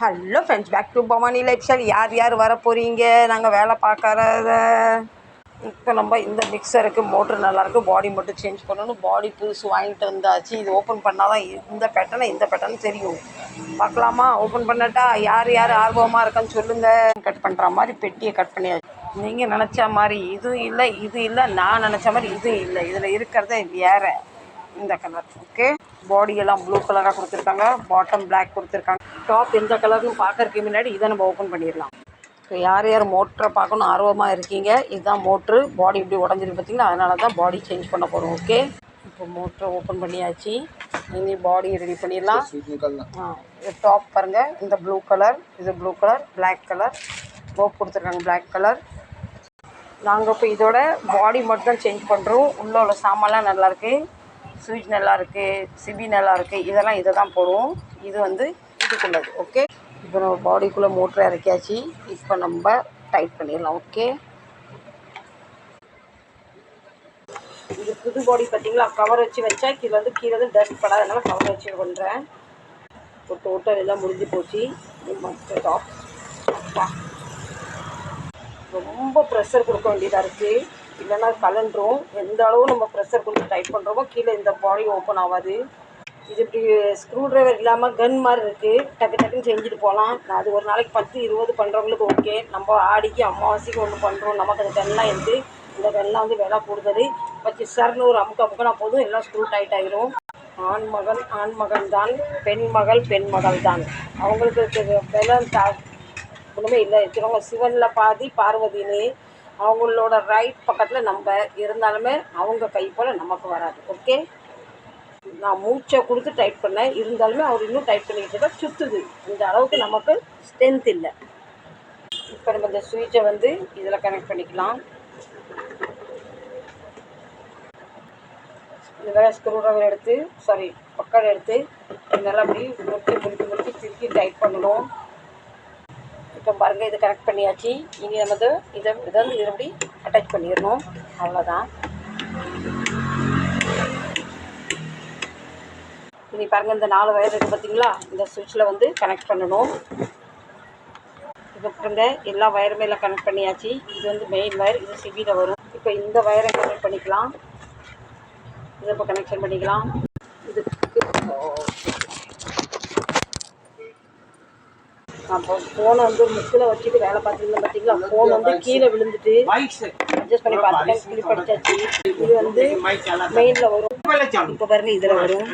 Hello friends back to Bhavani lifestyle யார் யார் வர போகிறீங்க நாங்கள் வேலை பார்க்கறத இப்போ நம்ம இந்த மிக்சருக்கு மோட்ரு நல்லாயிருக்கு பாடி மட்டும் சேஞ்ச் பண்ணணும். பாடி புதுசு வாங்கிட்டு வந்தாச்சு. இது ஓப்பன் பண்ணால் தான் இந்த பேட்டர்னு இந்த பேட்டர்னு தெரியும். பார்க்கலாமா? ஓப்பன் பண்ணட்டா? யார் யார் ஆர்வமாக இருக்கான்னு சொல்லுங்கள் கட் பண்ணுற மாதிரி பெட்டியை கட் பண்ணியாச்சு. நீங்கள் நினச்ச மாதிரி இது இல்லை இது இல்லை நான் நினச்ச மாதிரி இது இல்லை. இதில் இருக்கிறதே வேறு. இந்த கலர் ஓகே பாடி எல்லாம் ப்ளூ கலராக கொடுத்துருக்காங்க. பாட்டம் Black கொடுத்துருக்காங்க. டாப் எந்த கலர்னு பார்க்கறதுக்கு முன்னாடி இதை நம்ம ஓப்பன் பண்ணிடலாம். இப்போ யார் யார் மோட்டரை பார்க்கணும் ஆர்வமாக இருக்கீங்க? இதுதான் மோட்ரு பாடி இப்படி உடஞ்சிருக்கு பார்த்தீங்களா? அதனால தான் பாடி சேஞ்ச் பண்ண போகிறோம் ஓகே இப்போ மோட்டரை ஓப்பன் பண்ணியாச்சு. இனி பாடி ரெடி பண்ணிடலாம். ஆ இது டாப் பாருங்கள் இந்த ப்ளூ கலர் இது blue colour Black colour rope கொடுத்துருக்காங்க Black கலர் நாங்கள் இப்போ இதோட பாடி மட்டும் தான் சேஞ்ச் பண்ணுறோம் உள்ளே உள்ள சாமான்லாம் நல்லாயிருக்கு சுவிட்ச் நல்லா இருக்குது சிபி நல்லா இருக்குது இதெல்லாம் இதை தான் போடுவோம். இது வந்து இதுக்குள்ளது ஓகே இப்போ நம்ம பாடிக்குள்ளே மோட்டரை இறக்கியாச்சு. இப்போ நம்ம டைட் பண்ணிடலாம் ஓகே இது புது பாடி பார்த்தீங்களா? கவர் வச்சு வச்சா கீழே வந்து கீழே வந்து டஸ்ட் படாதனால கவர் வச்சு பண்ணுறேன் ஒரு டோட்டல் எல்லாம் முடிஞ்சு போச்சு. டாப் ரொம்ப ப்ரெஷர் கொடுக்க வேண்டியதாக இருக்குது இல்லைன்னா கலண்டுரும் எந்த அளவு நம்ம ப்ரெஷர் கொடுத்து டைட் பண்ணுறோமோ கீழே இந்த பாடி ஓப்பன் ஆகாது இது இப்படி ஸ்க்ரூ ட்ரைவர் இல்லாமல் கன் மாதிரி இருக்குது டக்கு டக்குன்னு செஞ்சுட்டு போகலாம். நான் அது ஒரு நாளைக்கு பத்து இருபது பண்ணுறவங்களுக்கு ஓகே நம்ம ஆடிக்கு அமாவாசைக்கு ஒன்று பண்ணுறோம் நமக்கு அந்த கன்லாம் இருக்குது இந்த கன்லாம் வந்து விலை கூடுதல். வச்சு சர்னு ஒரு அமுக்க அமுக்கினா போதும். எல்லாம் ஸ்க்ரூ டைட் ஆகிரும் ஆண் மகன் ஆண் மகன் தான். பெண் மகள் பெண் மகள் தான். அவங்களுக்கு விலை தா ஒன்றுமே இல்லை. இருக்கிறவங்க சிவனில் பாதி பார்வதினு அவங்களோட ரைட் பக்கத்தில் நம்ம இருந்தாலுமே அவங்க கை போல் நமக்கு வராது. ஓகே நான் மூச்சை கொடுத்து டைப் பண்ணேன். இருந்தாலுமே அவர் இன்னும் டைப் பண்ணிக்கிட்டு தான் சுற்றுது இந்த அளவுக்கு நமக்கு ஸ்ட்ரென்த் இல்லை. இப்போ நம்ம இந்த சுவிட்சை வந்து இதில் கனெக்ட் பண்ணிக்கலாம். இதில் ஸ்க்ரூ ட்ரைவர் எடுத்து சாரி பக்கம் எடுத்து நல்லா அப்படி முறுக்கி முடிச்சு முறுக்கி திருக்கி டைட் பண்ணணும். இப்போ பாருங்கள் இது கனெக்ட் பண்ணியாச்சு. இனி நம்ம இதை இதை வந்து இதில் அட்டாச் பண்ணிடணும்? அவ்வளோதான் இனி பாருங்கள் இந்த நாலு வயர் இருக்குது பார்த்தீங்களா இந்த சுவிட்சில் வந்து கனெக்ட் பண்ணணும். இப்போ பாருங்க எல்லா வயருமே எல்லாம் கனெக்ட் பண்ணியாச்சு. இது வந்து மெயின் வயர் இது சிபியில் வரும். இப்போ இந்த வயரை கனெக்ட் பண்ணிக்கலாம். இதை இப்போ கனெக்ஷன் பண்ணிக்கலாம். இதுக்கு அப்போ ஃபோனை வந்து முக்கில் வச்சுட்டு வேலை பார்த்துருந்தேன் பார்த்தீங்களா ஃபோன் வந்து கீழே விழுந்துட்டு அட்ஜஸ்ட் பண்ணி பார்த்துட்டேன். கிளிப் அடிச்சாச்சு இது வந்து மெயினில் வரும். இப்போ பாருங்க இதில் வரும்.